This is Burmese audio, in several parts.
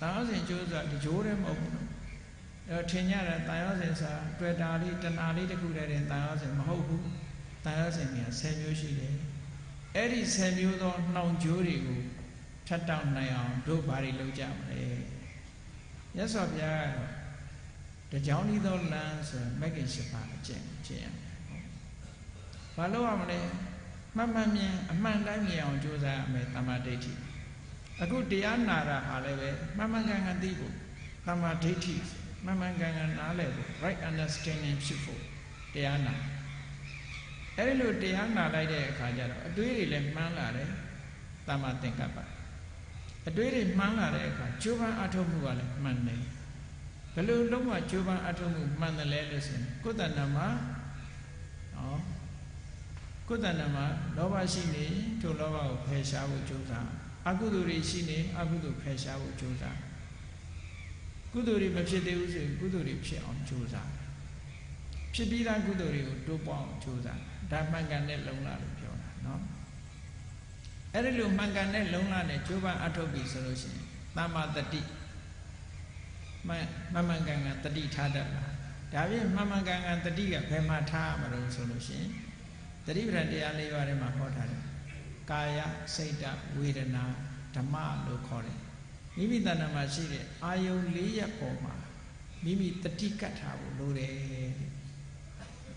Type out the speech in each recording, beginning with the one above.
တန်ရောစဉ်ကျိုးဆိုတာဒီဂျိုးလည်းမဟုတ်ဘူးနော်အဲထင်ကြတယ်တန်ရောစဉ်ဆိုတာတွေ့တာလေးတဏှာလေးတစ်ခုတည်းတင်တန်ရောစဉ်မဟုတ်ဘူးတန်ရောစဉ်က10မျိုးရှိတယ်အဲ့ဒီ10မျိုးသောနှောင်ကြိုးတွေကိုဖြတ်တောက်နိုင်အောင်တို့ဘာတွေလုပ်ကြမလဲရသော်ဘုရားကတော့တကြောင်ဤသောလမ်းဆိုမဂ္ဂင်၈ပါးအကျင့်ကျင့်ရမယ်ဘာလို့ရမလဲမှန်မှန်မြင်အမှန်တိုင်းမြင်အောင်ကြိုးစားရမယ်တမ္မာဒိဋ္ဌိ အခုတရားနာတာဟာလည်းပဲမှန်မှန်ကန်ကန်သိဖို့တမ္မာဒိဋ္ဌိမှန်မှန်ကန်ကန်နားလည်ဖို့ right understanding ဖြစ်ဖို့တရားနာအဲ့ဒီလိုတရားနာလိုက်တဲ့အခါကျတော့အတွေးတွေလည်းမှန်းလာတယ်တမ္မာသင်္ကပ္ပအတွေးတွေမှန်းလာတဲ့အခါကြိုးပမ်းအထောက်မှုကလည်းမှန်တယ်ဘယ်လိုလုံးဝကြိုးပမ်းအထောက်မှုမှန်တယ်လဲလို့ဆိုရင်ကိုယ်တဏ္ဍာမှာနော်ကိုယ်တဏ္ဍာမှာလောဘရှိနေထိုလောဘကိုဖယ်ရှားဖို့ကြိုးစား အကုသိုလ်တွေရှိနေအကုသိုလ်ဖယ်ရှားဖို့ကြိုးစားကုသိုလ်တွေမဖြစ်သေးဘူးဆိုရင်ကုသိုလ်တွေဖြစ်အောင်ကြိုးစားဖြစ်ပြီးသားကုသိုလ်တွေကိုတိုးပွားအောင်ကြိုးစားဒါမှန်ကန်တဲ့လုံလလို့ပြောတာနော်အဲ့ဒီလိုမှန်ကန်တဲ့လုံလနဲ့ကြိုးပမ်းအထောက်ပြီဆိုလို့ရှိရင်သမ္မာတတိမှန်မှန်ကန်ကန်တတိထားတတ်လားဒါဖြင့်မှန်မှန်ကန်ကန်တတိကဘယ်မှာထားရမလို့ဆိုလို့ရှိရင်တတိပဒံတရားလေးပါးထဲမှာဟောထားတယ် ကာယစိတ်တဝေဒနာဓမ္မလို့ခေါ်တယ်မိမိတဏ္ဍာမှာရှိတဲ့အာယုံ၄ရပ်ပေါ်မှာမိမိတတိကတ်ထားဖို့လိုတယ်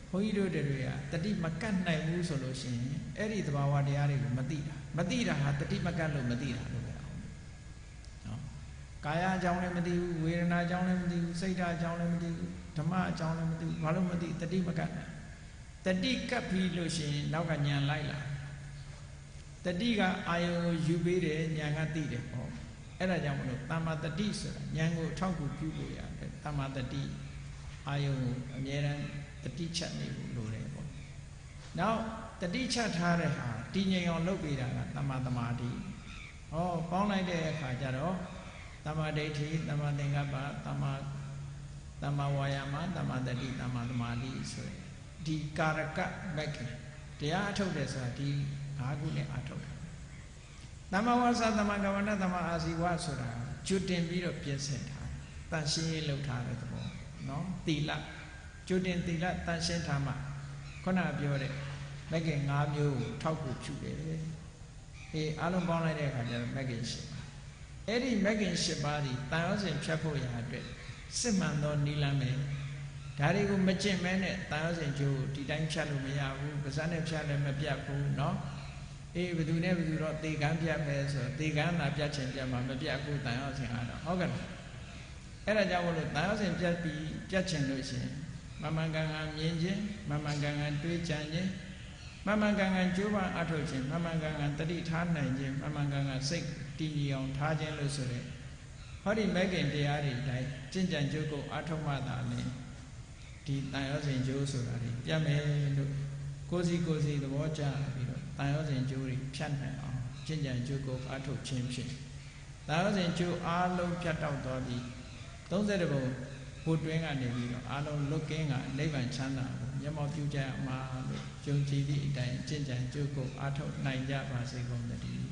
ဘုန်းကြီးတို့တွေကတတိမကတ်နိုင်ဘူးဆိုလို့ရှိရင်အဲ့ဒီသဘာဝတရားတွေကိုမသိတာမသိတာဟာတတိမကတ်လို့မသိတာလို့ပဲအောင်နော်ကာယအကြောင်းလည်းမသိဘူးဝေဒနာအကြောင်းလည်းမသိဘူးစိတ်ဓာတ်အကြောင်းလည်းမသိဘူးဓမ္မအကြောင်းလည်းမသိဘူးဘာလို့မသိတတိမကတ်နိုင်တတိကတ်ပြီးလို့ရှိရင်နောက်ကညံလိုက်လာတ တိကအာယုံကိုယူပေးတယ်ဉာဏ်ကသိတယ်ဟောအဲ့ဒါကြောင့်မလို့တမ္မာတတိဆိုတာဉာဏ်ကိုထောက်ကူပြုလို့ရတယ်တမ္မာတတိအာယုံကိုအမြဲတမ်းတတိချက်နေဖို့လိုတယ်ပေါ့နောက်တတိချက်ထားတဲ့ဟာတည်ငြိမ်အောင်လုပ်ပေးတာကတမ္မာတမာတိဟောပေါင်းလိုက်တဲ့အခါကျတော့တမ္မာဒိဋ္ဌိတမ္မာသင်္ကပ္ပတမ္မာတမ္မာဝါယာမတမ္မာတတိတမ္မာသမာဓိဆိုရင်ဒီကာရကမက္ခတရားအထုတ်တယ်ဆိုတာဒီ ၅ခုနဲ့အထုတ်တယ်တမ္မာဝါစာတမ္မာကဝဏတမ္မာအာဇီဝဆိုတာကျွတ်တင်ပြီးတော့ပြည့်စင်ထားတန်ရှင်းရေးလုပ်ထားတဲ့သဘောနော်သီလကျွတ်တင်သီလတန်ရှင်းထားမှခုနပြောတဲ့မဂ္ဂင်၅မျိုးကိုထောက်ဖို့ဖြူတယ်အေးအလုံးပေါင်းလိုက်တဲ့အခါကျတော့မဂ္ဂင်၈ပါးအဲ့ဒီမဂ္ဂင်၈ပါးဒီတန်ရောစဉ်ဖြတ်ဖို့ရာအတွက်စစ်မှန်သောနိလမ်းပဲဒါတွေကိုမကျင့်မဲနဲ့တန်ရောစဉ်ကျိုးဒီတိုင်းဖြတ်လို့မရဘူးပါဇက်နဲ့ဖြတ်လည်းမပြတ်ဘူးเนาะ အေးဘယ်သူနဲ့ဘယ်သူတော့သေကန်းပြတ်မယ်ဆိုသေကန်းသာပြတ်ချင်ပြတ်မှာမပြတ်ဘူးတန်ရောစဉ်အားတော့ဟုတ်ကဲ့အဲ့ဒါကြောင့်မလို့တန်ရောစဉ်ပြတ်ပြီးပြတ်ချင်လို့ရှိရင်မမှန်ကန်ကန်မြင်ခြင်းမမှန်ကန်ကန်တွေးကြံခြင်းမမှန်ကန်ကန်ကြိုးပမ်းအထောက်ခြင်းမမှန်ကန်ကန်တတိထားနိုင်ခြင်းမမှန်ကန်ကန်စိတ်တည်ငြိမ်အောင်ထားခြင်းလို့ဆိုတဲ့ဟောဒီမဂ္ဂင်တရားတွေတိုင်းကျင့်ကြံကြိုးကိုအထောက်မှသာလင်ဒီတန်ရောစဉ်ကြိုးဆိုတာတွေပြတ်မယ်လို့ကိုစီကိုစီသဘောကျပြီး တော့တန်ရောစဉ်ကြိုးတွေဖြတ်နိုင်အောင်ကျင့်ကြံကြိုးကိုအထောက်ခြင်းဖြင့်တန်ရောစဉ်ကြိုးအားလုံးဖြတ်တောက်သွားပြီး30ဘုံဘုတွင်းကနေပြီးတော့အားလုံးလွတ်ကင်းကနိဗ္ဗာန်ချမ်းသာကိုမျက်မှောက်ပြုကြရမှာလို့ယုံကြည်သည့်အတိုင်းကျင့်ကြံကြိုးကိုအားထုတ်နိုင်ကြပါစေကုန်သတည်း